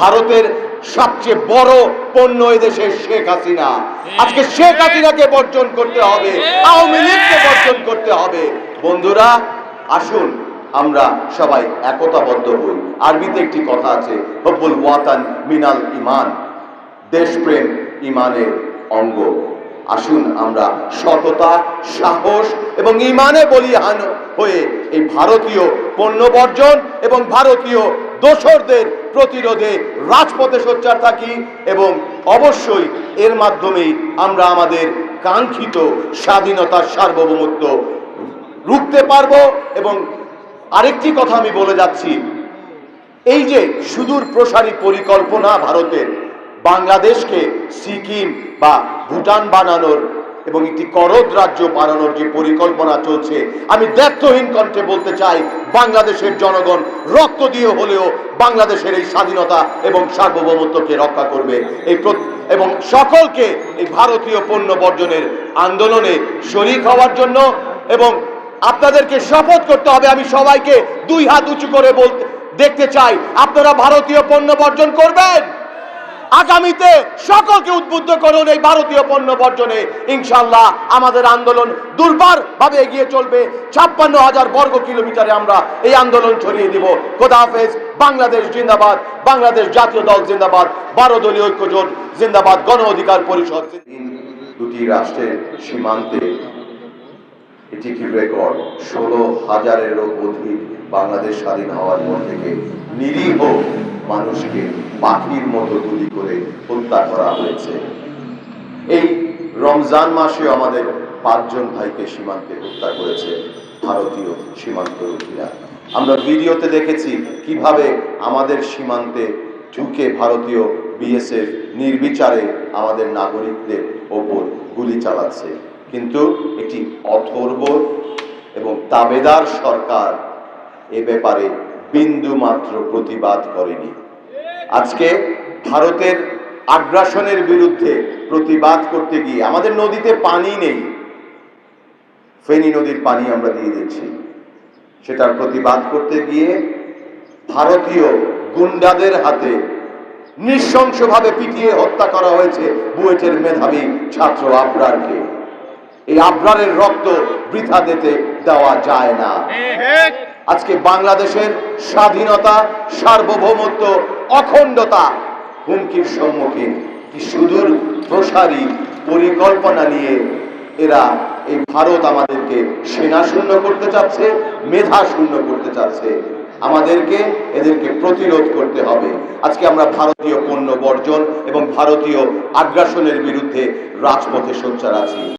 ভারতের সবচেয়ে বড় পণ্য এদেশে শেখ হাসিনা। আজকে শেখ হাসিনাকে বর্জন করতে হবে, আওয়ামী লীগকে বর্জন করতে হবে। বন্ধুরা, আসুন আমরা সবাই একতাবদ্ধ হই। আরবিতে একটি কথা আছে, হব্বুল ওয়াতান মিনাল ইমান দেশপ্রেম ইমানের অঙ্গ। আসুন আমরা সততা, সাহস এবং ইমানে বলিহান হয়ে এই ভারতীয় পণ্য বর্জন এবং ভারতীয় দোসরদের প্রতিরোধে রাজপথে সোচ্চার থাকি এবং অবশ্যই এর মাধ্যমেই আমরা আমাদের কাঙ্ক্ষিত স্বাধীনতার সার্বভৌমত্ব রুখতে পারব এবং আরেকটি কথা আমি বলে যাচ্ছি। এই যে সুদূর প্রসারী পরিকল্পনা ভারতের, বাংলাদেশকে সিকিম বা ভুটান বানানোর এবং একটি করদ রাজ্য বানানোর যে পরিকল্পনা চলছে, আমি দ্ব্যর্থহীন কণ্ঠে বলতে চাই, বাংলাদেশের জনগণ রক্ত দিয়ে হলেও বাংলাদেশের এই স্বাধীনতা এবং সার্বভৌমত্বকে রক্ষা করবে। এই এবং সকলকে এই ভারতীয় পণ্য বর্জনের আন্দোলনে শরিক হওয়ার জন্য এবং আপনাদেরকে শপথ করতে হবে, আমি সবাইকে দুই হাত উঁচু করে বলতে, দেখতে চাই, আপনারা ভারতীয় পণ্য বর্জন করবেন? আগামীতে সকলকে উদ্বুদ্ধ করুন এই ভারতীয় পণ্য বর্জনে। ইনশাল্লাহ আমাদের আন্দোলন দুর্বার ভাবে এগিয়ে চলবে। ছাপ্পান্ন হাজার বর্গ কিলোমিটারে আমরা এই আন্দোলন ছড়িয়ে দিব। খোদা হাফেজ, বাংলাদেশ জিন্দাবাদ, বাংলাদেশ জাতীয় দল জিন্দাবাদ বারো দলীয় ঐক্যজোট জিন্দাবাদ, গণ অধিকার পরিষদ। দুটি রাষ্ট্রের সীমান্তে এটি কি রেকর্ড ষোলো হাজারেরও অধিক বাংলাদেশ স্বাধীন হওয়ার পর থেকে নিরীহ মানুষকে পাখির মতো গুলি করে হত্যা করা হয়েছে। এই রমজান মাসে আমাদের পাঁচজন ভাইকে সীমান্তে হত্যা করেছে ভারতীয় সীমান্তরক্ষীরা। আমরা ভিডিওতে দেখেছি কীভাবে আমাদের সীমান্তে ঢুকে ভারতীয় বিএসএফ নির্বিচারে আমাদের নাগরিকদের ওপর গুলি চালাচ্ছে। কিন্তু একটি অথর্ব এবং তাবেদার সরকার এ ব্যাপারে বিন্দু মাত্র প্রতিবাদ করেনি। আজকে ভারতের আগ্রাসনের বিরুদ্ধে প্রতিবাদ করতে গিয়ে আমাদের নদীতে পানি নেই। ফেনী নদীর পানি আমরা দিয়ে দিচ্ছি সেটার প্রতিবাদ করতে গিয়ে ভারতীয় গুন্ডাদের হাতে নৃশংসভাবে পিটিয়ে হত্যা করা হয়েছে বুয়েটের মেধাবী ছাত্র আবরারকে। এই আবরারের রক্ত বৃথা দিতে দেওয়া যায় না। আজকে বাংলাদেশের স্বাধীনতা, সার্বভৌমত্ব, অখণ্ডতা হুমকির সম্মুখীন। কি সুদূর প্রসারী পরিকল্পনা নিয়ে এরা এই ভারত আমাদেরকে সেনা শূন্য করতে চাচ্ছে, মেধা শূন্য করতে চাচ্ছে। আমাদেরকে, এদেরকে প্রতিরোধ করতে হবে। আজকে আমরা ভারতীয় পণ্য বর্জন এবং ভারতীয় আগ্রাসনের বিরুদ্ধে রাজপথে সোচ্চার আছি।